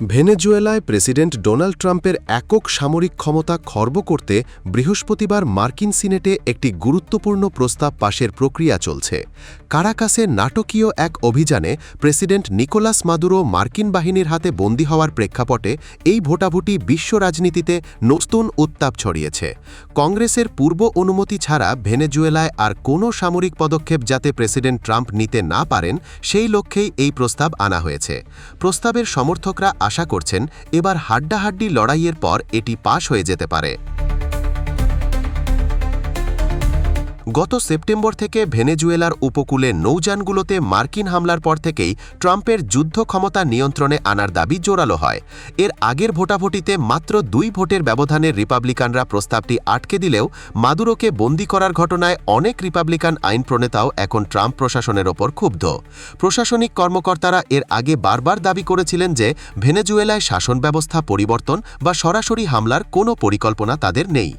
ভেনেজুয়েলায় president Donald ট্রাম্পের একক সামরিক ক্ষমতা খর্ব করতে বৃহস্পতিবার মার্কিন সিনেটে একটি গুরুত্বপূর্ণ প্রস্তাব পাশের প্রক্রিয়া চলছে। কারাকাসে নাটকীয় এক অভিযানে প্রেসিডেন্ট নিকোলাস মাদুরো মার্কিন বাহিনীর হাতে বন্দী হওয়ার প্রেক্ষাপটে এই ভোটাভুটি বিশ্ব রাজনীতিতে নতুন উত্তাপ ছড়িয়েছে। কংগ্রেসের পূর্ব অনুমতি ছাড়া ভেনেজুয়েলায় আর কোনো সামরিক পদক্ষেপ যাতে প্রেসিডেন্ট ট্রাম্প নিতে না পারেন, সেই লক্ষ্যেই এই প্রস্তাব আনা হয়েছে। প্রস্তাবের সমর্থকরা আশা করছেন এবার হাড্ডাহাড্ডি লড়াইয়ের পর এটি পাশ হয়ে যেতে পারে। গত সেপ্টেম্বর থেকে ভেনেজুয়েলার উপকূলে নৌযানগুলোতে মার্কিন হামলার পর থেকেই ট্রাম্পের যুদ্ধ ক্ষমতা নিয়ন্ত্রণে আনার দাবি জোরালো হয়। এর আগের ভোটাভুটিতে মাত্র দুই ভোটের ব্যবধানে রিপাবলিকানরা প্রস্তাবটি আটকে দিলেও মাদুরোকে বন্দি করার ঘটনায় অনেক রিপাবলিকান আইন প্রণেতাও এখন ট্রাম্প প্রশাসনের ওপর ক্ষুব্ধ। প্রশাসনিক কর্মকর্তারা এর আগে বারবার দাবি করেছিলেন যে ভেনেজুয়েলায় শাসন ব্যবস্থা পরিবর্তন বা সরাসরি হামলার কোনো পরিকল্পনা তাদের নেই।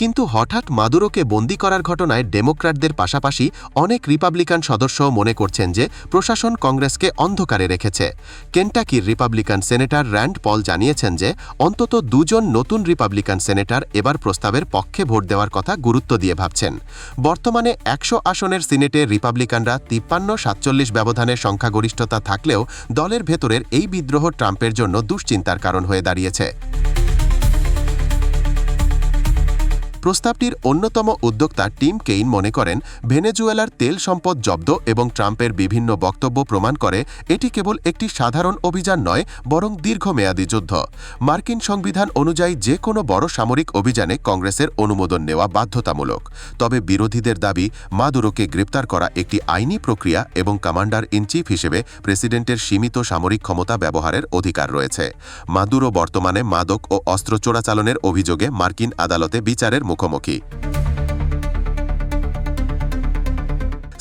কিন্তু হঠাৎ মাদুরোকে বন্দি করার ঘটনায় ডেমোক্র্যাটদের পাশাপাশি অনেক রিপাবলিকান সদস্য মনে করছেন যে প্রশাসন কংগ্রেসকে অন্ধকারে রেখেছে। কেন্টাকির রিপাবলিকান সেনেটর র্যান্ড পল জানিয়েছেন যে অন্তত দুজন নতুন রিপাবলিকান সেনেটর এবার প্রস্তাবের পক্ষে ভোট দেওয়ার কথা গুরুত্ব দিয়ে ভাবছেন। বর্তমানে একশো আসনের সিনেটে রিপাবলিকানরা তিপ্পান্ন সাতচল্লিশ ব্যবধানের সংখ্যাগরিষ্ঠতা থাকলেও দলের ভেতরের এই বিদ্রোহ ট্রাম্পের জন্য দুশ্চিন্তার কারণ হয়ে দাঁড়িয়েছে। প্রস্তাবটির অন্যতম উদ্যোক্তা টিম কেইন মনে করেন, ভেনেজুয়েলার তেল সম্পদ জব্দ এবং ট্রাম্পের বিভিন্ন বক্তব্য প্রমাণ করে এটি কেবল একটি সাধারণ অভিযান নয়, বরং দীর্ঘমেয়াদী যুদ্ধ। মার্কিন সংবিধান অনুযায়ী যে কোনো বড় সামরিক অভিযানে কংগ্রেসের অনুমোদন নেওয়া বাধ্যতামূলক। তবে বিরোধীদের দাবি, মাদুরোকে গ্রেপ্তার করা একটি আইনি প্রক্রিয়া এবং কমান্ডার ইন চিফ হিসেবে প্রেসিডেন্টের সীমিত সামরিক ক্ষমতা ব্যবহারের অধিকার রয়েছে। মাদুরো বর্তমানে মাদক ও অস্ত্র চোরাচালনের অভিযোগে মার্কিন আদালতে বিচারের como aqui.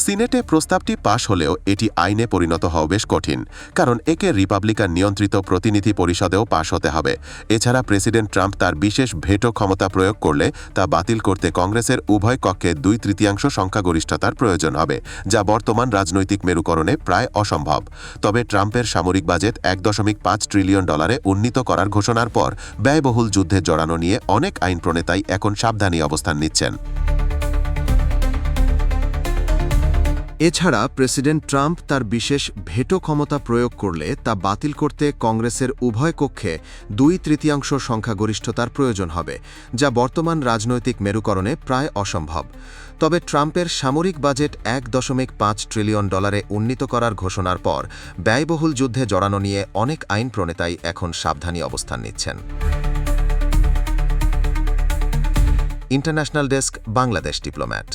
সিনেটে প্রস্তাবটি পাশ হলেও এটি আইনে পরিণত হওয়া বেশ কঠিন, কারণ একে রিপাবলিকান নিয়ন্ত্রিত প্রতিনিধি পরিষদেও পাশ হতে হবে। এছাড়া প্রেসিডেন্ট ট্রাম্প তার বিশেষ ভেটো ক্ষমতা প্রয়োগ করলে তা বাতিল করতে কংগ্রেসের উভয় কক্ষে দুই তৃতীয়াংশ সংখ্যাগরিষ্ঠতার প্রয়োজন হবে, যা বর্তমান রাজনৈতিক মেরুকরণে প্রায় অসম্ভব। তবে ট্রাম্পের সামরিক বাজেট এক দশমিক পাঁচ ট্রিলিয়ন ডলারে উন্নীত করার ঘোষণার পর ব্যয়বহুল যুদ্ধে জড়ানো নিয়ে অনেক আইন প্রণেতাই এখন সাবধানী অবস্থান নিচ্ছেন। এছাড়া প্রেসিডেন্ট ট্রাম্প তার বিশেষ ভেটো ক্ষমতা প্রয়োগ করলে তা বাতিল করতে কংগ্রেসের উভয় কক্ষে দুই তৃতীয়াংশ সংখ্যাগরিষ্ঠতার প্রয়োজন হবে, যা বর্তমান রাজনৈতিক মেরুকরণে প্রায় অসম্ভব। তবে ট্রাম্পের সামরিক বাজেট এক দশমিক পাঁচ ট্রিলিয়ন ডলারে উন্নীত করার ঘোষণার পর ব্যয়বহুল যুদ্ধে জড়ানো নিয়ে অনেক আইন প্রণেতাই এখন সাবধানী অবস্থান নিচ্ছেন। International desk, Bangladesh Diplomat.